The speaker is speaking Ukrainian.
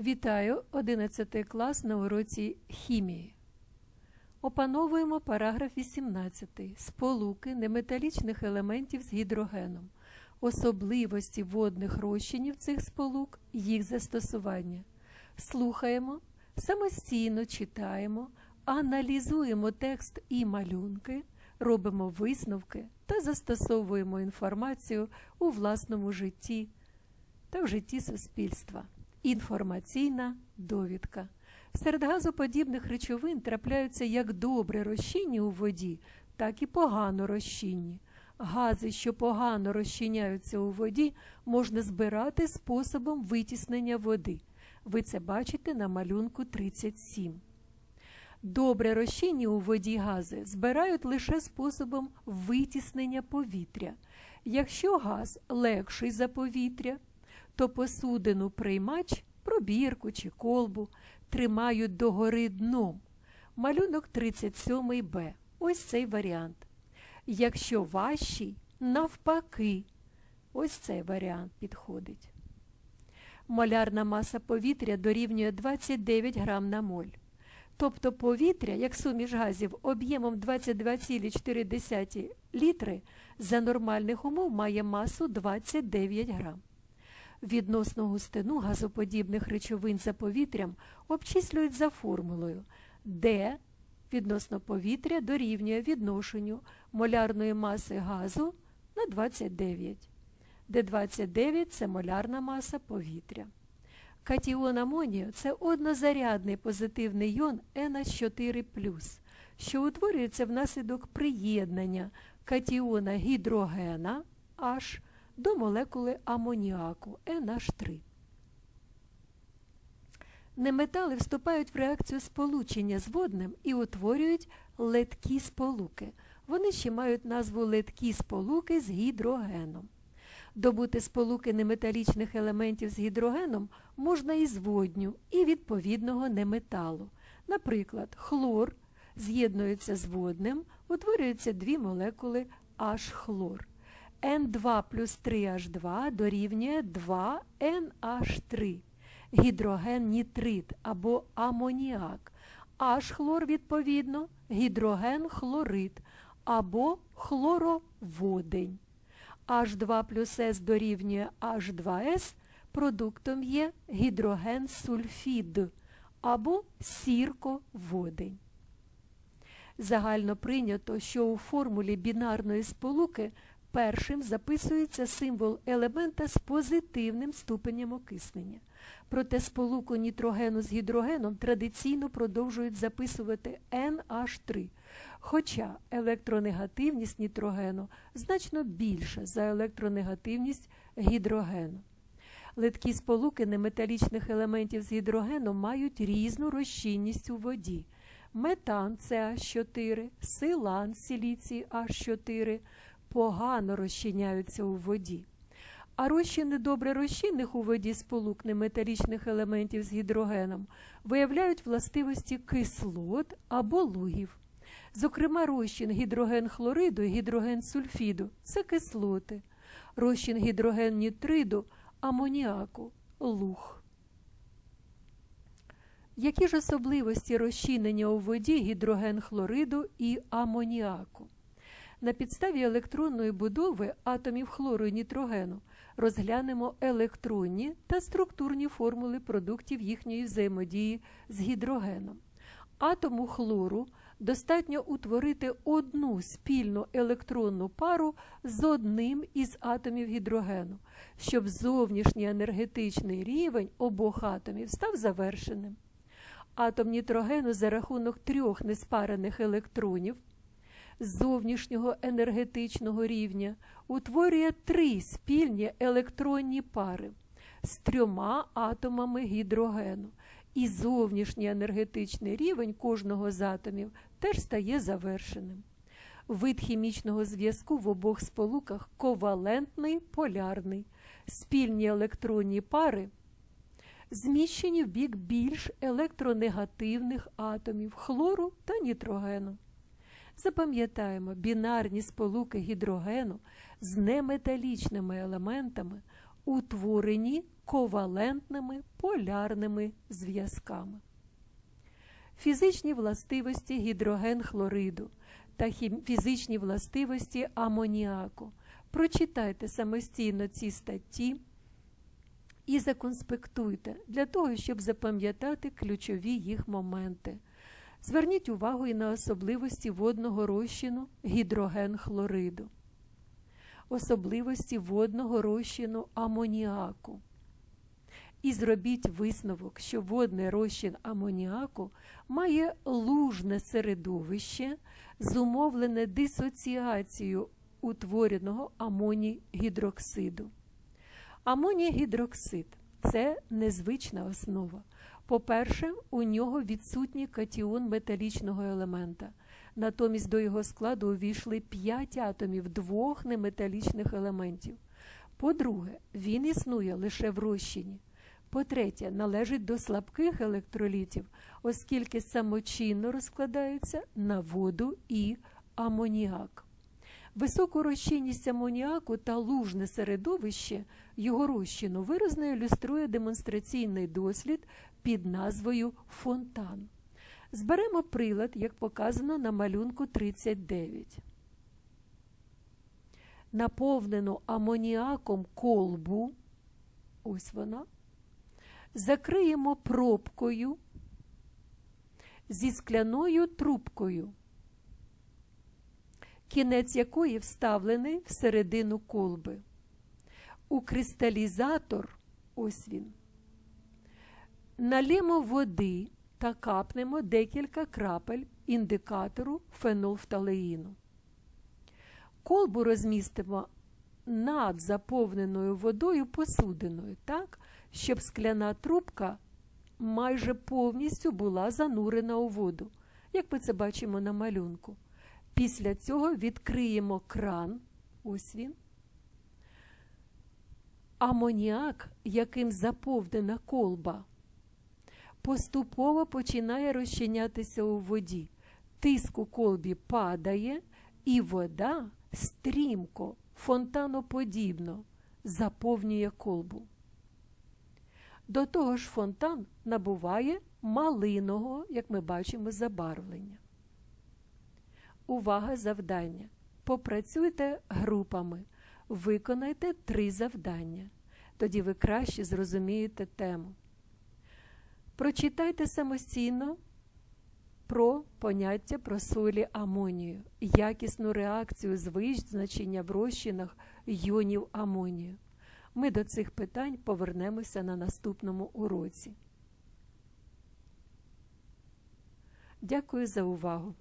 Вітаю 11 клас на уроці хімії. Опановуємо параграф 18. Сполуки неметалічних елементів з гідрогеном. Особливості водних розчинів цих сполук, їх застосування. Слухаємо, самостійно читаємо, аналізуємо текст і малюнки, робимо висновки та застосовуємо інформацію у власному житті та в житті суспільства. Інформаційна довідка. Серед газоподібних речовин трапляються як добре розчинні у воді, так і погано розчинні. Гази, що погано розчиняються у воді, можна збирати способом витіснення води. Ви це бачите на малюнку 37. Добре розчинні у воді гази збирають лише способом витіснення повітря. Якщо газ легший за повітря, то посудину приймач, пробірку чи колбу тримають догори дном. Малюнок 37Б. Ось цей варіант. Якщо важчий, навпаки, ось цей варіант підходить. Молярна маса повітря дорівнює 29 грам на моль. Тобто повітря, як суміш газів об'ємом 22,4 літри, за нормальних умов має масу 29 грам. Відносно густину газоподібних речовин за повітрям обчислюють за формулою, де відносно повітря дорівнює відношенню молярної маси газу на 29, де 29 це молярна маса повітря. Катіон амонію – це однозарядний позитивний йон NH4+, що утворюється внаслідок приєднання катіона гідрогена H до молекули амоніаку NH3. Неметали вступають в реакцію сполучення з водним і утворюють леткі сполуки. Вони ще мають назву леткі сполуки з гідрогеном. Добути сполуки неметалічних елементів з гідрогеном можна із водню і відповідного неметалу. Наприклад, хлор з'єднується з водним, утворюються дві молекули H-хлор. N2 плюс 3H2 дорівнює 2NH3, гідроген нітрит або амоніак, H-хлор, відповідно, гідроген хлорид або хлороводень. H2 плюс S дорівнює H2S, продуктом є гідроген сульфід або сірководень. Загально прийнято, що у формулі бінарної сполуки першим записується символ елемента з позитивним ступенем окиснення. Проте сполуку нітрогену з гідрогеном традиційно продовжують записувати NH3, хоча електронегативність нітрогену значно більша за електронегативність гідрогену. Литкі сполуки неметалічних елементів з гідрогеном мають різну розчинність у воді. Метан CH4, силан силіцій H4 погано розчиняються у воді. А розчини добре розчинних у воді сполук неметалічних елементів з гідрогеном виявляють властивості кислот або лугів. Зокрема, розчин гідроген хлориду і гідроген сульфіду це кислоти, розчин гідроген нітриду амоніаку луг. Які ж особливості розчинення у воді гідроген хлориду і амоніаку? На підставі електронної будови атомів хлору і нітрогену розглянемо електронні та структурні формули продуктів їхньої взаємодії з гідрогеном. Атому хлору достатньо утворити одну спільну електронну пару з одним із атомів гідрогену, щоб зовнішній енергетичний рівень обох атомів став завершеним. Атом нітрогену за рахунок трьох неспарених електронів зовнішнього енергетичного рівня утворює три спільні електронні пари з трьома атомами гідрогену, і зовнішній енергетичний рівень кожного з атомів теж стає завершеним. Вид хімічного зв'язку в обох сполуках ковалентний полярний, спільні електронні пари. Зміщені в бік більш електронегативних атомів хлору та нітрогену. Запам'ятаємо, бінарні сполуки гідрогену з неметалічними елементами утворені ковалентними полярними зв'язками. Фізичні властивості гідрогенхлориду та фізичні властивості амоніаку. Прочитайте самостійно ці статті і законспектуйте для того, щоб запам'ятати ключові їх моменти. Зверніть увагу і на особливості водного розчину гідрогенхлориду, особливості водного розчину амоніаку. І зробіть висновок, що водний розчин амоніаку має лужне середовище, зумовлене дисоціацією утвореного амоній-гідроксиду. Амоній-гідроксид це незвична основа. По-перше, у нього відсутній катіон металічного елемента. Натомість до його складу увійшли 5 атомів двох неметалічних елементів. По-друге, він існує лише в розчині. По-третє, належить до слабких електролітів, оскільки самочинно розкладаються на воду і амоніак. Високу розчинність амоніаку та лужне середовище його розчину виразно ілюструє демонстраційний дослід під назвою Фонтан. Зберемо прилад, як показано на малюнку 39. Наповнену амоніаком колбу, ось вона, закриємо пробкою зі скляною трубкою, кінець якої вставлений всередину колби. У кристалізатор, ось він, налємо води та капнемо декілька крапель індикатору фенолфталеїну. Колбу розмістимо над заповненою водою посудиною, так, щоб скляна трубка майже повністю була занурена у воду, як ми це бачимо на малюнку. Після цього відкриємо кран, ось він. Амоніак, яким заповнена колба, поступово починає розчинятися у воді. Тиск у колбі падає, і вода стрімко, фонтаноподібно заповнює колбу. До того ж, фонтан набуває малиного, як ми бачимо, забарвлення. Увага завдання. Попрацюйте групами, виконайте три завдання. Тоді ви краще зрозумієте тему. Прочитайте самостійно про поняття про солі амонію, якісну реакцію з визначення в розчинах йонів амонію. Ми до цих питань повернемося на наступному уроці. Дякую за увагу!